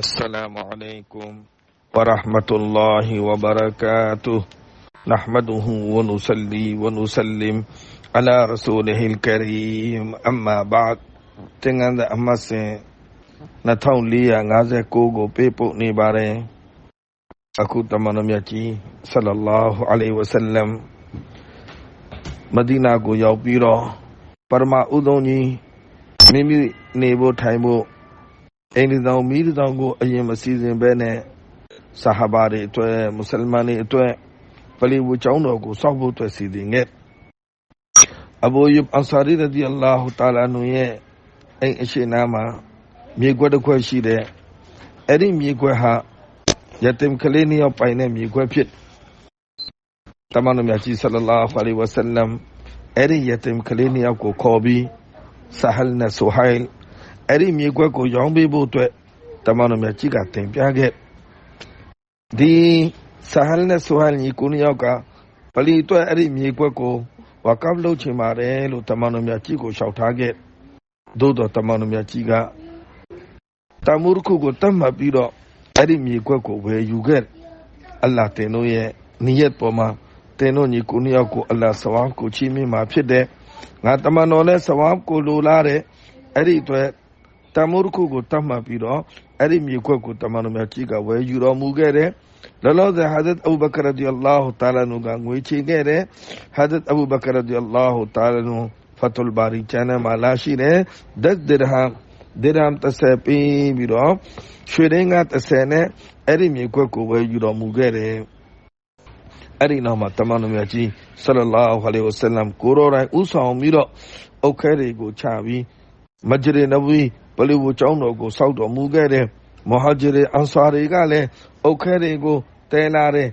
السلام علیکم ورحمۃ اللہ وبرکاتہ۔ نحمده ونسلی ونسلم على رسوله الكريم اما بعد تنگند اما سے نتھوں لیا غازے کو گو پیپو نی بارے۔ اکو تمنم یچی صلی اللہ علیہ وسلم۔ مدینہ کو یاو پیرو پرما ادوں میمی نیبو وہ အလိုင်ဝဆလမ်မဒီနာကိုရောက်ပြီးတော့ပရမဥဒုံကြီးမိမိနေဖို့ထိုင်ဖို့အိမ်ဒီဆောင်မိဒီဆောင်ကို အရင်မစီစဉ်ဘဲနဲ့ ဆာဟာဘာတွေအတွက်မွတ်စလမန်တွေအတွက် ပလီဝူကျောင်းတော်ကိုစောက်ဖို့အတွက်စီစဉ်ခဲ့အဘူယုဘ်အန်ဆာရီရဒီအလာဟူတာလာနုရဲ့အိမ်အရှိနာမှာမြေခွက်တစ်ခွက်ရှိတဲ့အဲ့ဒီမြေခွက်ဟာယတင်ကလေးနှစ်ယောက်ပိုင်တဲ့မြေခွက်ဖြစ်တမန်တော်မြတ်ကြီးဆလလာဟူအလိုင်ဝဆလမ်အဲ့ဒီယတင်ကလေးနှစ်ယောက်ကိုခေါ်ပြီးဆဟလ်နဲ့ဆူဟိုင် အဲ့ဒီမြေခွက်ကိုရောင်းပေးဖို့အတွက်တမန်တော်မြတ်ကြီးကတင်ပြခဲ့ဒီဆဟလ်နဲ့ဆူဟိုင်ညီကိုနှစ်ယောက်ကပလီအတွက်အဲ့ဒီမြေခွက်ကိုဝါကပ်လုပ်ချင်ပါတယ်လို့တမန်တော်မြတ်ကြီးကိုလျှောက်ထားခဲ့သို့တော်တမန်တော်မြတ်ကြီးကတမူရခုကိုတတ်မှတ်ပြီးတော့အဲ့ဒီမြေခွက်ကိုဝယ်ယူခဲ့အလ္လာဟ်တင်တို့ရဲ့နိယတ်ပေါ်မှာတင်တို့ညီကိုနှစ်ယောက်ကိုအလ္လာဟ်ဆဝမ်ကိုချီးမြှင့်မှာဖြစ်တဲ့ငါတမန်တော်နဲ့ဆဝမ်ကိုလိုလားတဲ့အဲ့ဒီအတွက် တမူရခုကိုတတ်မှတ်ပြီးတော့အဲ့ဒီမြေခွက်ကိုတမန်တော်မြတ်ကြီးကဝယ်ယူတော်မူခဲ့တယ်လောလောဆယ်ဟာဇတ်အဘူဘကရဒီအလာဟူတာလာနုကငွေချေခဲ့တယ်ဟာဇတ်အဘူဘကရဒီအလာဟူတာလာနုဖတ်လ်ဘာရီချန်နယ်မှာလာရှိတယ်ဒတ်ဒရဟမ်ဒရဟမ်30ပြီးပြီးတော့ရွှေရင်းက30နဲ့အဲ့ဒီမြေခွက်ကိုဝယ်ယူတော်မူခဲ့တယ်အဲ့ဒီနောက်မှာတမန်တော်မြတ်ကြီးဆလလာဟူအလိုင်ဝဆလမ်ကိုရောတိုင်းဥဆောင်ပြီးတော့အုတ်ခဲတွေကိုချပြီးမဂျရီန ဗီပလီဝကျောင်းတော်ကိုစောက်တော်မူခဲ့တယ်မဟာဂျရီအန်ဆာတွေကလည်းအုတ်ခဲတွေကိုတဲလာတယ်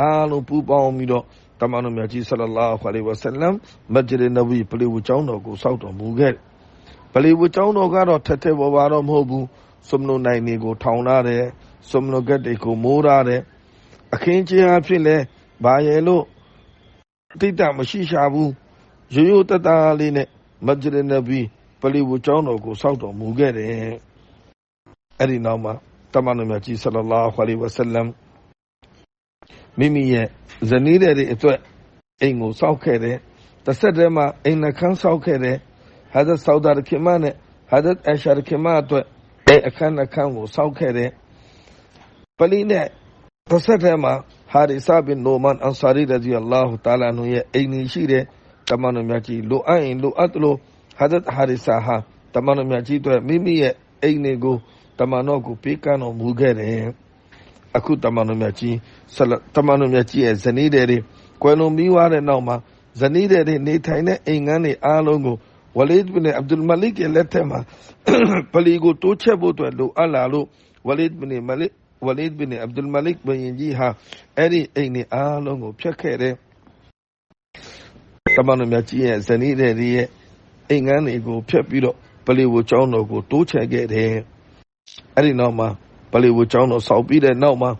အားလုံးပူပေါင်းပြီးတော့တမန်တော်မြတ်ကြီးဆလလာဟူအလိုင်ဝဆလမ်မဂျရီနဗီပလီဝကျောင်းတော်ကိုစောက်တော်မူခဲ့ပလီဝကျောင်းတော်ကတော့ထက်ထက်ပေါ်ပါတော့မဟုတ်ဘူးစုံလုံးနိုင်တွေကိုထောင်လာတယ်စုံလုံးကက်တွေကိုမိုးထားတယ်အခင်းချင်းအဖြစ်လဲဘာရဲ့လို့တိတ်တမရှိရှာဘူးရိုးရိုးတသားလေးနဲ့မဂျရီနဗီ ပလီဝကျောင်းတော်ကိုစောက်တော်မူခဲ့တယ်အဲ့ဒီနောက်မှာတမန်တော်မြတ်ကြီးဆလလာဟူအလိုင်ဝဆလမ်မိမိရဲ့ဇနီးတဲ့အတွက်အိမ်ကိုစောက်ခဲ့တယ်တစ်ဆက်တည်းမှာအိမ်နှခမ်းစောက်ခဲ့တယ်ဟာဇတ်ဆောဒါရခင်မနဲ့ဟာဇတ်အရှာရခင်မအတွက်အိမ်အခမ်းနှခမ်းကိုစောက်ခဲ့တယ်ပလီနဲ့တစ်ဆက်တည်းမှာဟာရီဆာဘင်နိုမန်အန်ဆာရီရဒီအလာဟူတာလာနုရဲ့အိမ်ကြီးရှိတယ်တမန်တော်မြတ်ကြီးလိုအပ်ရင်လိုအပ်သလို ဟာဇတ်ဟာရီဆာဟာတမန်တော်မြတ်ကြီးတို့မိမိရဲ့အိမ်တွေကိုတမန်တော်ကိုပေးကမ်းတော်မူခဲ့တယ်အခုတမန်တော်မြတ်ကြီးဆလတမန်တော်မြတ်ကြီးရဲ့ဇနီးတဲ့တွေကွယ်လွန်ပြီးွားတဲ့နောက်မှာဇနီးတဲ့တွေနေထိုင်တဲ့အိမ်ငန်းတွေအားလုံးကိုဝလီဒ်ဘင်အဗ်ဒุลမလစ်ရဲ့လက်ထက်မှာပလီကိုတိုးချက်ဖို့အတွက်လိုအပ်လာလို့ဝလီဒ်ဘင်မလစ်ဝလီဒ်ဘင်အဗ်ဒุลမလစ်ဘင်ကြီးဟာအဲ့ဒီအိမ်တွေအားလုံးကိုဖျက်ခဲ့တယ်တမန်တော်မြတ်ကြီးရဲ့ဇနီးတဲ့တွေရဲ့ အိမ်ငန်းတွေကိုဖျက်ပြီးတော့ပလီဝကျောင်းတော်ကိုတိုးချဲ့ခဲ့တယ်အဲ့ဒီနောက်မှာပလီဝကျောင်းတော်ဆောက်ပြီးတဲ့နောက်မှာ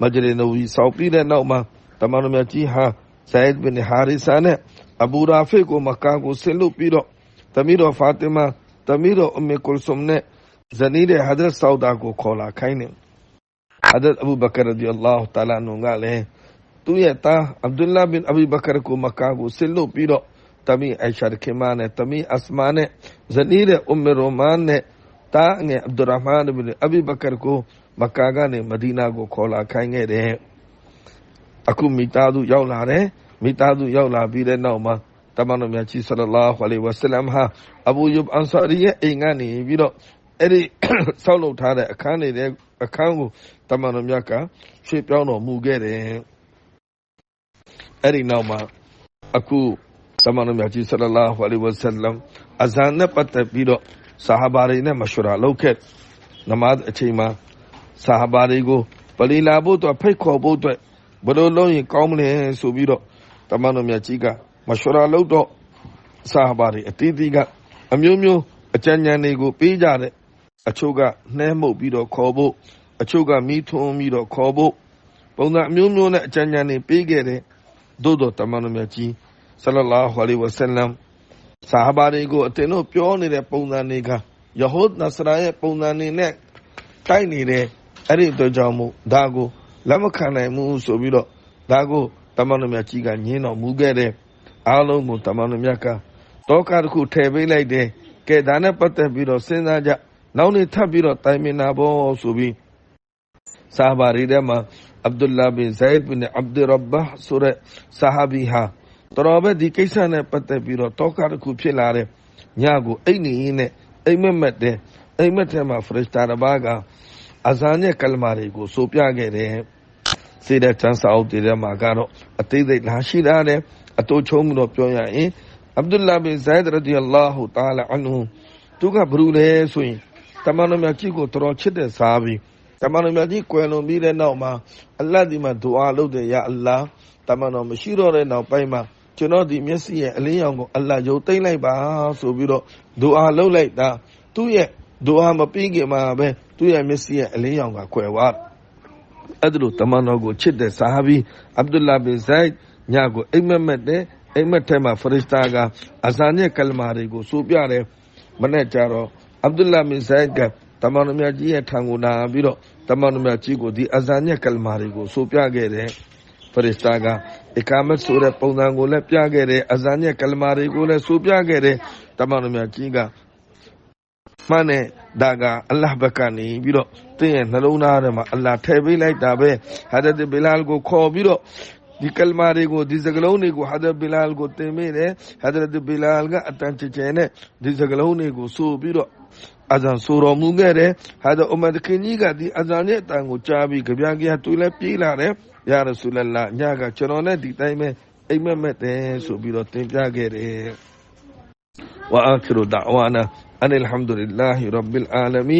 မဂျလီနိုဝီဆောက်ပြီးတဲ့နောက်မှာတမန်တော်မြတ်ကြီးဟာဇိုက်ဘင်ဟာရီဆာနဲ့အဘူရာဖီကိုမကာကိုဆင်းလို့ပြီးတော့သမီးတော်ဖာတီမာသမီးတော်အမေကုလ်ဆုမ်နဲ့ဇနီးတဲ့ဟာဒရတ်ဆောဒါကိုခေါ်လာခိုင်းတယ်ဟာဒရတ်အဘူဘကာရဒီအလာဟ်တာလာနုကလည်းသူ့ရဲ့သားအဗ်ဒุลလာဘင်အဘီဘကာကိုမကာကိုဆင်းလို့ပြီးတော့ သမီးအိုင်ရှာခင်မနဲ့သမီးအစမာနဲ့ဇနီးတဲ့အုမ်ရိုမန်နဲ့တာငယ်အဗ်ဒူရဟ်မန်ဘင်အဘီဘကာကိုမကာကနေမဒီနာကိုခေါ်လာခိုင်းခဲ့တယ်အခုမိသားစုရောက်လာတယ်မိသားစုရောက်လာပြီးတဲ့နောက်မှာတမန်တော်မြတ်ကြီးဆလလာဟူအလိုင်ဝဆလမ်ဟာအဘူယုဘ်အန်ဆာရီရဲ့အိမ်ကနေပြီးတော့အဲ့ဒီဆောက်လုပ်ထားတဲ့အခန်းနေတဲ့အခန်းကိုတမန်တော်မြတ်ကရွှေ့ပြောင်းတော်မူခဲ့တယ်အဲ့ဒီနောက်မှာအခု တမန်တော်မြတ်ကြီးဆလလာဟူအလိုင်ဝဆလမ်အဇန်နဲ့ပတ်သက်ပြီးတော့ဆာဟာဘာတွေနဲ့မရှူရာလုပ်ခဲ့နမတ်အချိန်မှာဆာဟာဘာတွေကိုပလီလာဖို့အတွက်ဖိတ်ခေါ်ဖို့အတွက်ဘယ်လိုလုပ်ရင်ကောင်းမလဲဆိုပြီးတော့တမန်တော်မြတ်ကြီးကမရှူရာလုပ်တော့ဆာဟာဘာတွေအတီးတီးကအမျိုးမျိုးအကြံဉာဏ်တွေကိုပေးကြတဲ့အချို့ကနှဲမှုတ်ပြီးတော့ခေါ်ဖို့အချို့ကမိထွန်းပြီးတော့ခေါ်ဖို့ပုံစံအမျိုးမျိုးနဲ့အကြံဉာဏ်တွေပေးခဲ့တဲ့သို့တော်တမန်တော်မြတ်ကြီး ဆလလာဟူအလိုင်ဝဆလမ်ဆာဟာဘာတွေကိုအတင်တို့ပြောနေတဲ့ပုံစံတွေကယဟူဒ်နဆရာရဲ့ပုံစံတွေနဲ့တိုက်နေတယ်အဲ့ဒီအတွက်ကြောင့်မို့ဒါကိုလက်မခံနိုင်ဘူးဆိုပြီးတော့ဒါကိုတမန်တော်မြတ်ကြီးကညင်းတော်မူခဲ့တဲ့အားလုံးကိုတမန်တော်မြတ်ကတောကတစ်ခုထည့်ပေးလိုက်တယ်ကဲဒါနဲ့ပတ်သက်ပြီးတော့စဉ်းစားကြနောက်နေ့ထပ်ပြီးတော့တိုင်မင်နာဖို့ဆိုပြီးဆာဘာရီထဲမှာအဗ်ဒူလာဘင်ဇိုင်ဒ်ဘင်အဗ်ဒူရဘ်ဆိုတဲ့ဆာဟာဘီဟာ တော်ပဲဒီကိစ္စနဲ့ပတ်သက်ပြီးတော့တောကတစ်ခုဖြစ်လာတဲ့ညကိုအိတ်နေရင်းနဲ့အိမ်မက်မက်တဲ့အိမ်မက်ထဲမှာဖရစ်တာတစ်ပါးကအဇာန်ရဲ့ကလမာတွေကိုဆိုပြခဲ့တယ်စေတဲ့ချမ်းစာအုပ်တွေထဲမှာကတော့အသေးစိတ်လာရှိတာတယ်အတူချုံးမှုတော့ပြောရရင်အဗ်ဒူလာဘင်ဇိုင်ဒ်ရဒီအလာဟူတာလာအန်ဟူသူကဘရူလဲဆိုရင်တမန်တော်မြတ်ကြီးကိုတော်တော်ချစ်တဲ့စားပြီးတမန်တော်မြတ်ကြီးကွယ်လွန်ပြီးတဲ့နောက်မှာအလ္လာဟ်ဒီမှာဒူအာလုပ်တယ်ယာအလ္လာဟ် တမန်တော်မရှိတော့တဲ့နောက်ပိုင်းမှာကျွန်တော်ဒီမျက်စိရဲ့အလင်းရောင်ကိုအလ္လာဟ်ရုပ်သိမ့်လိုက်ပါဆိုပြီးတော့ဒူအာလုပ်လိုက်တာသူ့ရဲ့ဒူအာမပြီးခင်မှာပဲသူ့ရဲ့မျက်စိရဲ့အလင်းရောင်ကကွယ်သွားအဲ့ဒါလို့တမန်တော်ကိုချစ်တဲ့ဆာဟာဘီအဗ်ဒူလာဘင်ဇိုင်ညကိုအိမ်မက်မက်တဲ့အိမ်မက်ထဲမှာဖရစ်တာကအဇာနဲ့ကလမာတွေကိုဆိုပြတယ်မနဲ့ကြတော့အဗ်ဒူလာဘင်ဇိုင်ကတမန်တော်မြတ်ကြီးရဲ့ထံကိုလာပြီးတော့တမန်တော်မြတ်ကြီးကိုဒီအဇာနဲ့ကလမာတွေကိုဆိုပြခဲ့တယ် ဖရစ်တာကအကာမတ်ဆိုတဲ့ပုံစံကိုလည်းပြခဲ့တယ်အဇာနဲ့ကလမာတွေကိုလည်းဆိုပြခဲ့တယ်တမန်တော်မြတ်ကြီးကမှန်တဲ့ဒါကအလ္လာဟ်ဘက်ကနေပြီးတော့တင်းရဲ့နှလုံးသားထဲမှာအလ္လာဟ်ထည့်ပေးလိုက်တာပဲဟာဒတ်ဘီလာလ်ကိုခေါ်ပြီးတော့ဒီကလမာတွေကိုဒီစကလုံးတွေကိုဟာဒတ်ဘီလာလ်ကိုတင်မိတယ်ဟာဒတ်ဘီလာလ်ကအတန်ချေချေနဲ့ဒီစကလုံးတွေကိုဆိုပြီးတော့အဇန်ဆိုတော်မူခဲ့တယ်ဟာဒတ်အမဒခင်ကြီးကဒီအဇန်ရဲ့အတန်ကိုကြားပြီးကြပြကြတွေ့လဲပြေးလာတယ်ယာ ရရဆူလလညကကျွန်တော်နဲ့ဒီတိုင်းပဲအိမ်မက်မက်တယ်ဆိုပြီးတော့တင်ပြခဲ့တယ်ဝါအခရူဒါဝါနာအန်အယ်လ်ဟမ်ဒူလ illah ရဘ်အာလမီ